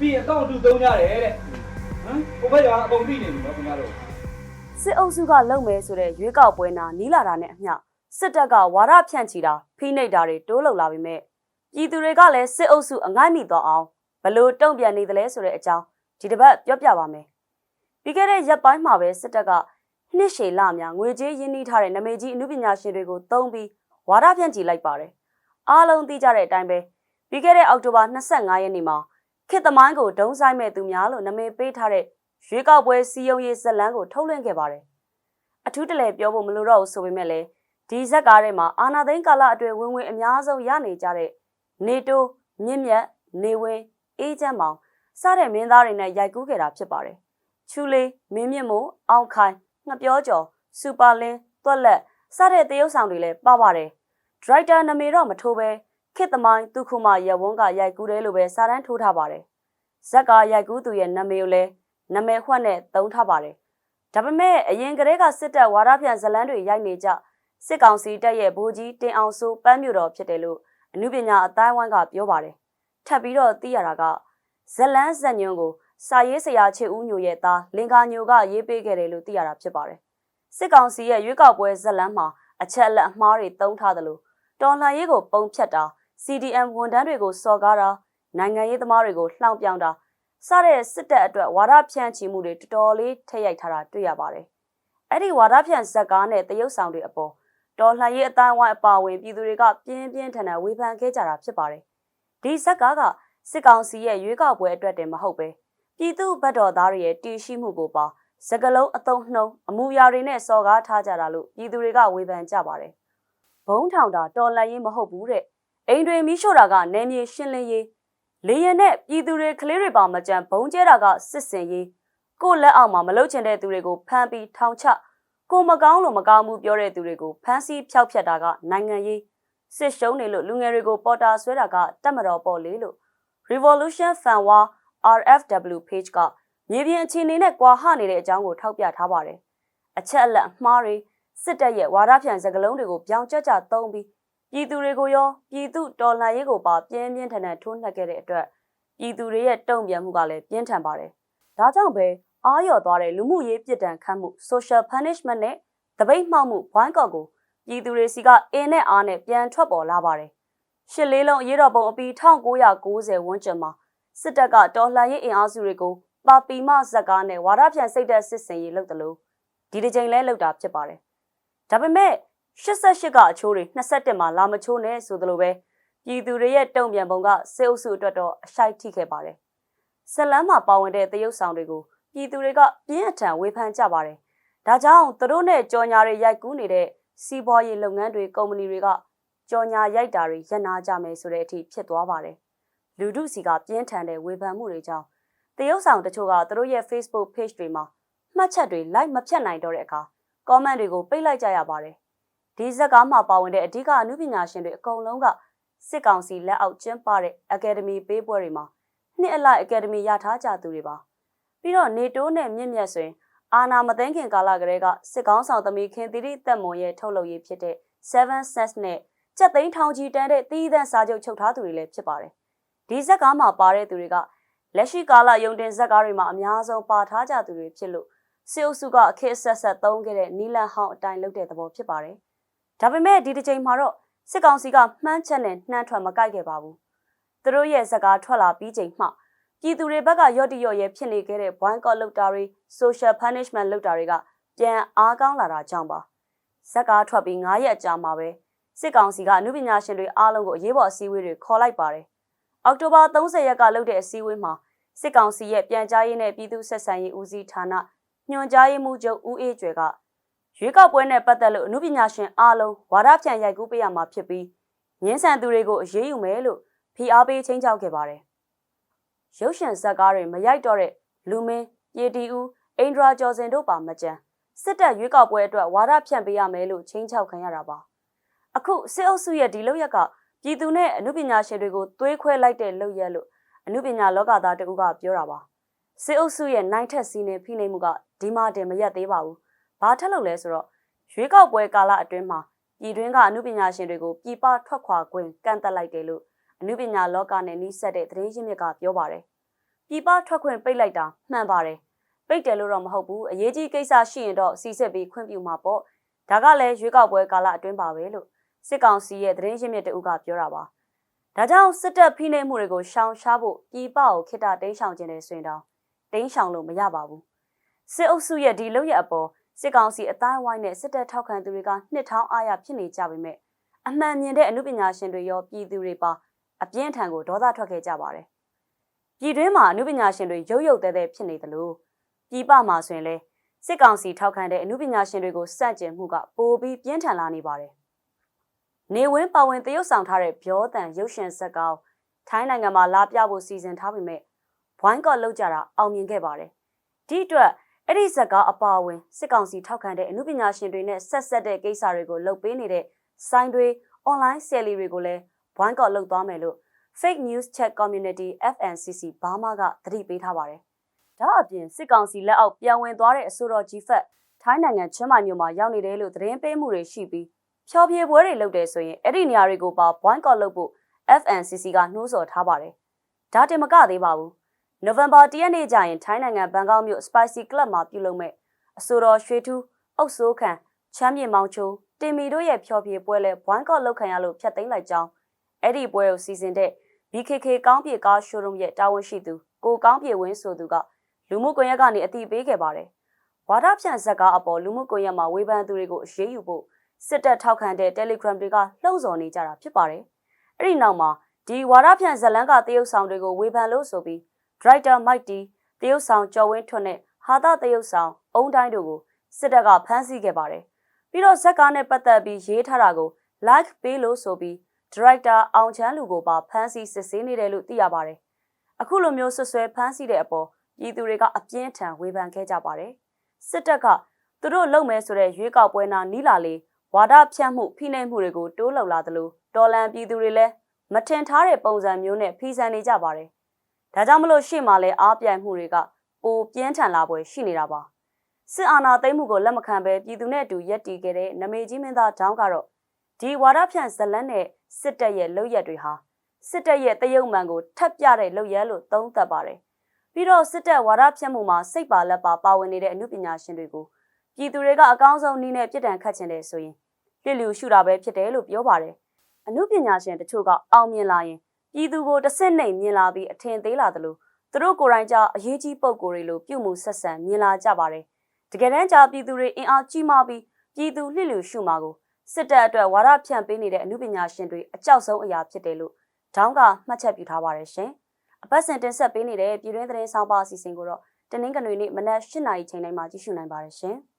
ပြီးရင်အကောင့်တူသုံးကြတယ်တဲ့ဟမ်ဟိုဘက်ကအပုံသိနေပြီနော်ခင်ဗျားတို့စစ်အုပ်စုကလုံမယ်ဆိုတဲ့ရွေးကောက်ပွဲနာနီးလာတာနဲ့အမျှစစ်တပ်ကဝါဒဖြန့်ချီတာဖိနှိပ်တာတွေတိုးလုံလာပြီမဲ့ပြည်သူတွေကလည်းစစ်အုပ်စုအငိုက်မိသွားအောင်ဘလို့တုံ့ပြန်နေသလဲဆိုတဲ့အကြောင်းဒီတစ်ပတ်ပြောပြပါမယ်ပြီးခဲ့တဲ့ရက်ပိုင်းမှာပဲစစ်တပ်ကနှစ်ရှည်လများငွေကြေးရင်းနှီးထားတဲ့နမေကြီးအမှုပညာရှင်တွေကိုတုံးပြီးဝါဒဖြန့်ချီလိုက်ပါတယ်အားလုံးသိကြတဲ့အတိုင်းပဲပြီးခဲ့တဲ့အောက်တိုဘာ25ရက်နေ့မှာ ခေတ်သမိုင်းကိုဒုံဆိုင်မဲ့သူများလို့နာမည်ပေးထားတဲ့ရွေးကောက်ပွဲစီယုံရေးဇက်လန်းကိုထုတ်လွှင့်ခဲ့ပါတယ်။အထူးတလဲပြောဖို့မလိုတော့ဘူးဆိုပေမဲ့လည်းဒီဇက်ကားထဲမှာအာနာသိန်းကာလအတွင်းဝင်ဝင်အများဆုံးရနေကြတဲ့နေတိုးမြင့်မြတ်နေဝင်းအေးချမ်းမောင်စတဲ့မင်းသားတွေနဲ့ရိုက်ကူးခဲ့တာဖြစ်ပါတယ်။ချူလေးမင်းမြင့်မို့အောင်ခိုင်ငှပြောကျော်စူပါလင်းသွက်လက်စတဲ့တရုပ်ဆောင်တွေလည်းပါပါတယ်။ဒရိုက်တာနာမည်တော့မထိုးပဲ ခေတ်သမိုင်းသူခုမရဝန်းကရိုက်ကူးတယ်လို့ပဲစာတန်းထိုးထားပါတယ်။ဇက်ကရိုက်ကူးသူရဲ့နာမည်ကိုလည်းနာမည်ခွက်နဲ့သုံးထားပါတယ်။ဒါပေမဲ့အရင်ကတည်းကစစ်တပ်ဝါဒဖြန့်ဇလန်းတွေရိုက်နေကြစစ်ကောင်စီတပ်ရဲ့ဗိုလ်ကြီးတင်အောင်စိုးပန်းမြို့တော်ဖြစ်တယ်လို့အမှုပညာအတိုင်းဝိုင်းကပြောပါတယ်။ထပ်ပြီးတော့သိရတာကဇလန်းဇက်ညွန့်ကိုစာရေးဆရာချစ်ဦးညိုရဲ့သားလင်္ကာညိုကရေးပေးခဲ့တယ်လို့သိရတာဖြစ်ပါတယ်။စစ်ကောင်စီရဲ့ရွေးကောက်ပွဲဇလန်းမှာအချက်အလက်အမှားတွေသုံးထားတယ်လို့တော်လှန်ရေးကိုပုံဖြတ်တာ CDM ဝန်ထမ်းတွေကိုစော်ကားတာနိုင်ငံရေးသမားတွေကိုလှောင်ပြောင်တာစတဲ့စစ်တပ်အတွက်ဝါဒဖြန့်ချီမှုတွေတော်တော်လေးထည့်ရိုက်ထားတာတွေ့ရပါတယ်။အဲ့ဒီဝါဒဖြန့်ဇက်ကားနဲ့တရုတ်ဆောင်တွေအပေါ်တော်လှန်ရေးအတိုင်းဝိုင်းအပါဝင်ပြည်သူတွေကပြင်းပြင်းထန်ထန်ဝေဖန်ခဲ့ကြတာဖြစ်ပါတယ်။ဒီဇက်ကားကစစ်ကောင်စီရဲ့ရွေးကောက်ပွဲအတွက်တင်မဟုတ်ပဲပြည်သူဗတ်တော်သားတွေရဲ့တည်ရှိမှုကိုပါစကလုံးအတုံးနှုံအမှုရာတွေနဲ့စော်ကားထားကြတာလို့ပြည်သူတွေကဝေဖန်ကြပါတယ်။ဘုံထောင်တာတော်လှန်ရေးမဟုတ်ဘူးတဲ့။ အိမ်တွေမီးရှို့တာကနေမြေရှင်းလင်းရေးလေရင်နဲ့ပြည်သူတွေကလေးတွေပါမကြံဘုံကျဲတာကစစ်စင်ရေးကိုယ့်လက်အောက်မှာမလုတ်ချင်တဲ့သူတွေကိုဖမ်းပြီးထောင်ချကိုမကောင်းလို့မကောင်းဘူးပြောတဲ့သူတွေကိုဖမ်းဆီးဖျောက်ဖျက်တာကနိုင်ငံရေးစစ်ရှုံးနေလို့လူငယ်တွေကိုပေါ်တာဆွဲတာကတက်မတော်ပေါ်လေလို့ Revolution Fan War RFW page ကမြေပြင်အခြေအနေနဲ့ကွာဟနေတဲ့အကြောင်းကိုထောက်ပြထားပါတယ်အချက်အလက်အမှားတွေစစ်တပ်ရဲ့ဝါဒဖြန့်စကားလုံးတွေကိုပြောင်းကျကျသုံးပြီး ပြည်သူတွေကိုရောပြည်သူတော်လှန်ရေးကိုပါပြင်းပြင်းထန်ထန်ထိုးနှက်ခဲ့တဲ့အတွက်ပြည်သူတွေရဲ့တုံ့ပြန်မှုကလည်းပြင်းထန်ပါတယ်။ဒါကြောင့်ပဲအားလျော်သွားတဲ့လူမှုရေးပြစ်ဒဏ်ခတ်မှု social punishment နဲ့တပိတ်မှောက်မှု boycott ကိုပြည်သူတွေစီကအင်းနဲ့အားနဲ့ပြန်ထွက်ပေါ်လာပါတယ်။ရှစ်လေးလုံးအရေးတော်ပုံအပြီး1990ဝန်းကျင်မှာစစ်တပ်ကတော်လှန်ရေးအင်အားစုတွေကိုပါပီမဇက်ကားနဲ့ဝါဒဖြန့်စိတ်သက်စစ်စင်ရေးလုပ်တယ်လို့ဒီတစ်ချိန်လဲလုပ်တာဖြစ်ပါတယ်။ဒါပေမဲ့ 88ကအချိုးတွေ21မှာလာမချိုးနဲ့ဆိုသလိုပဲပြည်သူတွေရဲ့တုံ့ပြန်ပုံကစေအုပ်စုအတွက်တော့အရှိုက်ထိခဲ့ပါတယ်။ဆက်လန်းမှာပါဝင်တဲ့တရုတ်ဆောင်တွေကိုပြည်သူတွေကပြင်းအထန်ဝေဖန်ကြပါတယ်။ဒါကြောင့်သူတို့နဲ့ကြော်ညာတွေရိုက်ကူးနေတဲ့စီးပွားရေးလုပ်ငန်းတွေကုမ္ပဏီတွေကကြော်ညာရိုက်တာတွေရပ်နာကြမယ်ဆိုတဲ့အထိဖြစ်သွားပါတယ်။လူထုစီကပြင်းထန်တဲ့ဝေဖန်မှုတွေကြောင့်တရုတ်ဆောင်တချို့ကသူတို့ရဲ့ Facebook page တွေမှာမှတ်ချက်တွေ like မဖြတ်နိုင်တော့တဲ့အခါ comment တွေကိုပိတ်လိုက်ကြရပါတယ်။ ဒီဇက်ကားမှာပါဝင်တဲ့အဓိကအမှုပညာရှင်တွေအကုန်လုံးကစစ်ကောင်စီလက်အောက်ကျင်းပတဲ့ Academy ပေးပွဲတွေမှာနှစ်အလိုက် Academy ရထားကြသူတွေပါပြီးတော့နေတိုးနဲ့မြင့်မြတ်ဆိုရင်အာနာမသိန်းခင်ကာလကလေးကစစ်ကောင်းဆောင်သမီးခင်သီရိတက်မွန်ရဲ့ထုတ်လုပ်ရေးဖြစ်တဲ့7 Sets နဲ့ကြက်သိန်းထောင်ကြီးတန်းတဲ့တီးသန့်စာချုပ်ချုပ်ထားသူတွေလည်းဖြစ်ပါတယ်ဒီဇက်ကားမှာပါတဲ့သူတွေကလက်ရှိကာလယုံတင်ဇက်ကားတွေမှာအများဆုံးပါထားကြသူတွေဖြစ်လို့စစ်အုပ်စုကအခက်ဆက်ဆက်သုံးခဲ့တဲ့နီလန်ဟောင်းအတိုင်းလုပ်တဲ့သဘောဖြစ်ပါတယ် ဒါပေမဲ့ဒီတစ်ချိန်မှာတော့စစ်ကောင်စီကမှန်းချက်နဲ့နှမ်းထွက်မကိုက်ခဲ့ပါဘူး။သူတို့ရဲ့စကားထွက်လာပြီးချိန်မှပြည်သူတွေဘက်ကရော့တိရော့ရဲဖြစ်နေခဲ့တဲ့ boycott လုပ်တာတွေ social punishment လုပ်တာတွေကပြန်အားကောင်းလာတာကြောင့်ပါ။ဇက်ကားထွက်ပြီး9ရက်ကြာမှာပဲစစ်ကောင်စီကအမှုပညာရှင်တွေအားလုံးကိုအရေးပေါ်အစည်းအဝေးတွေခေါ်လိုက်ပါတယ်။အောက်တိုဘာ30ရက်ကလုပ်တဲ့အစည်းအဝေးမှာစစ်ကောင်စီရဲ့ပြန်ကြားရေးနဲ့ပြည်သူ့ဆက်ဆံရေးဦးစီးဌာနညွှန်ကြားရေးမှူးချုပ်ဦးအေးကျွယ်က ရွေးကောက်ပွဲနဲ့ပတ်သက်လို့အမှုပညာရှင်အားလုံးဝါဒဖြန့်ရိုက်ကူးပေးရမှာဖြစ်ပြီးငင်းဆန်သူတွေကိုအရေးယူမယ်လို့ဖိအားပေးချင်းချောက်ခဲ့ပါတယ်။ရုပ်ရှင်ဇာတ်ကားတွေမရိုက်တော့တဲ့လူမင်းရေတီဦးအိန္ဒြာကျော်စင်တို့ပါမကြံစစ်တပ်ရွေးကောက်ပွဲအတွက်ဝါဒဖြန့်ပေးရမယ်လို့ချင်းချောက်ခံရတာပါ။အခုစစ်အုပ်စုရဲ့ဒီလုပ်ရက်ကပြည်သူနဲ့အမှုပညာရှင်တွေကိုသွေးခွဲလိုက်တဲ့လုပ်ရက်လို့အမှုပညာလောကသားတကူကပြောတာပါ။စစ်အုပ်စုရဲ့နိုင်ထက်စီးနေဖိနှိပ်မှုကဒီမှတင်မရက်သေးပါဘူး။ ဘာထက်လို့လဲဆိုတော့ရွေးကောက်ပွဲကာလအတွင်းမှာပြည်တွင်းကအမှုပညာရှင်တွေကိုပြည်ပထွက်ခွာခွင့်ကန့်သက်လိုက်တယ်လို့အမှုပညာလောကနဲ့နှိစက်တဲ့သတင်းရင်းမြစ်ကပြောပါတယ်။ပြည်ပထွက်ခွင့်ပိတ်လိုက်တာမှန်ပါတယ်ပိတ်တယ်လို့တော့မဟုတ်ဘူးအရေးကြီးကိစ္စရှိရင်တော့စီစစ်ပြီးခွင့်ပြုမှာပေါ့ဒါကလည်းရွေးကောက်ပွဲကာလအတွင်းပါပဲလို့စစ်ကောင်စီရဲ့သတင်းရင်းမြစ်တအုပ်ကပြောတာပါဒါကြောင့်စစ်တပ်ဖိနှိပ်မှုတွေကိုရှောင်ရှားဖို့ပြည်ပကိုခိတတိန်းရှောင်ခြင်းနဲ့ဆိုရင်တော့တိန်းရှောင်လို့မရပါဘူးစစ်အုပ်စုရဲ့ဒီလုပ်ရအပေါ် စစ်ကောင်စီအတိုင်းဝိုင်းနဲ့စစ်တပ်ထောက်ခံသူတွေကနှစ်ထောင်အားရဖြစ်နေကြပေမဲ့အမှန်မြင်တဲ့အမှုပညာရှင်တွေရောပြည်သူတွေပါအပြင်းထန်ကိုဒေါသထွက်ခဲ့ကြပါတယ်ပြည်တွင်းမှာအမှုပညာရှင်တွေရုပ်ရုပ်သဲသဲဖြစ်နေသလိုပြည်ပမှာဆိုရင်လေစစ်ကောင်စီထောက်ခံတဲ့အမှုပညာရှင်တွေကိုစန့်ကျင်မှုကပိုပြီးပြင်းထန်လာနေပါတယ်နေဝင်းပါဝင်တရုတ်ဆောင်ထားတဲ့ဗျောတန်ရုပ်ရှင်ဇာတ်ကောင်ထိုင်းနိုင်ငံမှာလာပြဖို့စီစဉ်ထားပေမဲ့ဘွိုင်းကော့လောက်ကြတာအောင်မြင်ခဲ့ပါတယ်ဒီအတွက် အဲ့ဒီဇက်ကားအပါအဝင်စစ်ကောင်စီထောက်ခံတဲ့အမှုပညာရှင်တွေနဲ့ဆက်ဆက်တဲ့ကိစ္စတွေကိုလုပ်ပေးနေတဲ့စိုင်းတွေ online ဆယ်လီတွေကိုလည်းဘွိုင်းကော့လုပ်သွားမယ်လို့ Fake News Check Community FNCC ဘာမှကသတိပေးထားပါတယ်။ဒါအပြင်စစ်ကောင်စီလက်အောက်ပြန်ဝင်သွားတဲ့အဆိုတော်ကြီးဖက်ထိုင်းနိုင်ငံချင်းမိုင်မြို့မှာရောက်နေတယ်လို့သတင်းပေးမှုတွေရှိပြီးဖျော်ဖြေပွဲတွေလုပ်တယ်ဆိုရင်အဲ့ဒီနေရာတွေကိုပါဘွိုင်းကော့လုပ်ဖို့ FNCC ကနှိုးဆော်ထားပါတယ်။ဒါတင်မကသေးပါဘူး။ November 10ရက်နေ့ကျရင်ထိုင်းနိုင်ငံဘန်ကောက်မြို့ Spicy Club မှာပြုလုပ်မဲ့အဆိုတော်ရွှေထူးအုပ်စိုးခံချမ်းမြေမောင်ချိုတင်မီတို့ရဲ့ဖျော်ဖြေပွဲလဲဘွိုင်းကော့လောက်ခံရလို့ဖျက်သိမ်းလိုက်ကြောင်းအဲ့ဒီပွဲကိုစီစဉ်တဲ့ BKK ကောင်းပြေကား showroom ရဲ့တာဝန်ရှိသူကိုကောင်းပြေဝင်းဆိုသူကလူမှုကွန်ရက်ကနေအတိပေးခဲ့ပါတယ်။ဝါဒဖြန့်ဇက်ကားအပေါ်လူမှုကွန်ရက်မှာဝေဖန်သူတွေကိုအရေးယူဖို့စစ်တပ်ထောက်ခံတဲ့ Telegram တွေကလှုံ့ဆော်နေကြတာဖြစ်ပါတယ်။အဲ့ဒီနောက်မှာဒီဝါဒဖြန့်ဇက်လန်းကတရုတ်ဆောင်တွေကိုဝေဖန်လို့ဆိုပြီး Director Mike D တရုတ်ဆောင်ကျော်ဝင်းထွန်းနဲ့ဟာသတရုတ်ဆောင်အုံတိုင်းတို့ကိုစစ်တပ်ကဖမ်းဆီးခဲ့ပါတယ်။ပြီးတော့ဇက်ကားနဲ့ပတ်သက်ပြီးရေးထားတာကို like ပေးလို့ဆိုပြီး Director အောင်ချမ်းလူကိုပါဖမ်းဆီးစစ်ဆေးနေတယ်လို့သိရပါတယ်။အခုလိုမျိုးဆွဆွဲဖမ်းဆီးတဲ့အပေါ်ပြည်သူတွေကအပြင်းထန်ဝေဖန်ခဲ့ကြပါတယ်။စစ်တပ်ကသူတို့လုံမဲဆိုတဲ့ရွေးကောက်ပွဲနာနီးလာလေဝါဒဖြန့်မှုဖိနှိပ်မှုတွေကိုတိုးလှုပ်လာသလိုတော်လန်ပြည်သူတွေလည်းမထင်ထားတဲ့ပုံစံမျိုးနဲ့ဖီဆန်နေကြပါတယ်။ ဒါကြောင့်မလို့ရှေ့မှာလဲအားပြိုင်မှုတွေကပိုပြင်းထန်လာပွဲရှိနေတာပါ။စစ်အာဏာသိမ်းမှုကိုလက်မခံဘဲပြည်သူနဲ့အတူရက်တီခဲ့တဲ့နမေကြီးမင်းသားဒေါင်းကတော့ဒီဝါဒဖြန့်ဇလန်းနဲ့စစ်တပ်ရဲ့လုပ်ရက်တွေဟာစစ်တပ်ရဲ့တရုတ်မှန်ကိုထပ်ပြတဲ့လုပ်ရက်လို့သုံးသပ်ပါတယ်။ပြီးတော့စစ်တပ်ဝါဒဖြန့်မှုမှာစိတ်ပါလက်ပါပါဝင်နေတဲ့အမှုပညာရှင်တွေကိုပြည်သူတွေကအကောင်းဆုံးနည်းနဲ့ပြည်တံခတ်ချင်တယ်ဆိုရင်လစ်လျူရှုတာပဲဖြစ်တယ်လို့ပြောပါတယ်။အမှုပညာရှင်တချို့ကအောင်မြင်လာရင် ပြည်သူကိုတစ်စစ်နှိမ်မြင်လာပြီးအထင်သေးလာသလိုသူတို့ကိုယ်တိုင်ကြအရေးကြီးပုံကိုယ်တွေလိုပြုမှုဆက်ဆံမြင်လာကြပါတယ်။တကယ်တမ်းကျပြည်သူတွေအင်အားကြီးမှပြီးပြည်သူလစ်လျူရှုမှာကိုစစ်တပ်အတွက်ဝါဒဖြန့်ပေးနေတဲ့အမှုပညာရှင်တွေအကြောက်ဆုံးအရာဖြစ်တယ်လို့ဒေါင်းကမှတ်ချက်ပြုထားပါတယ်ရှင်။အပတ်စဉ်တင်ဆက်ပေးနေတဲ့ပြည်တွင်းသတင်းဆောင်ပါအစီအစဉ်ကိုတော့တနင်္ဂနွေနေ့မနက်၈နာရီချိန်တိုင်းမှာကြည့်ရှုနိုင်ပါတယ်ရှင်။